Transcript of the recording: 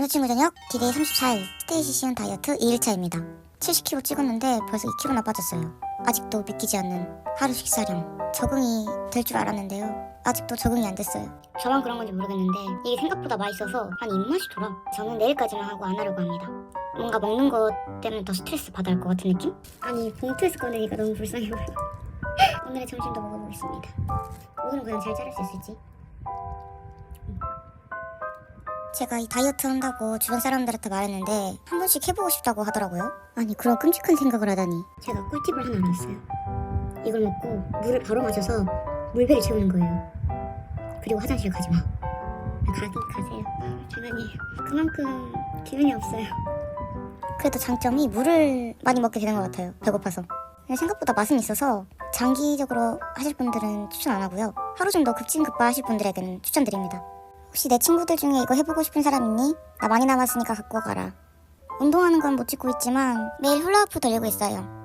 남자친구 저녁 디데이 34일 스테이시 시온 다이어트 2일차입니다. 70kg 찍었는데 벌써 2kg나 빠졌어요. 아직도 믿기지 않는 하루 식사량 적응이 될 줄 알았는데요. 아직도 적응이 안 됐어요. 저만 그런 건지 모르겠는데 이게 생각보다 맛있어서 한 입맛이 돌아 저는 내일까지만 하고 안 하려고 합니다. 뭔가 먹는 것 때문에 더 스트레스 받을 것 같은 느낌? 아니 봉투에서 꺼내니까 너무 불쌍해 보여 오늘의 점심도 먹어보겠습니다. 오늘은 과연 잘 자를 수 있을지 제가 이 다이어트 한다고 주변 사람들한테 말했는데 한 번씩 해보고 싶다고 하더라고요. 아니 그런 끔찍한 생각을 하다니. 제가 꿀팁을 하나 알았어요. 이걸 먹고 물을 바로 마셔서 물배를 채우는 거예요. 그리고 화장실 가지 마. 가긴 가세요. 장난이에요. 그만큼 기운이 없어요. 그래도 장점이 물을 많이 먹게 되는 것 같아요. 배고파서. 생각보다 맛은 있어서 장기적으로 하실 분들은 추천 안 하고요. 하루 정도 급진급파 하실 분들에게는 추천드립니다. 혹시 내 친구들 중에 이거 해보고 싶은 사람 있니? 나 많이 남았으니까 갖고 가라. 운동하는 건 못 찍고 있지만 매일 훌라후프 돌리고 있어요.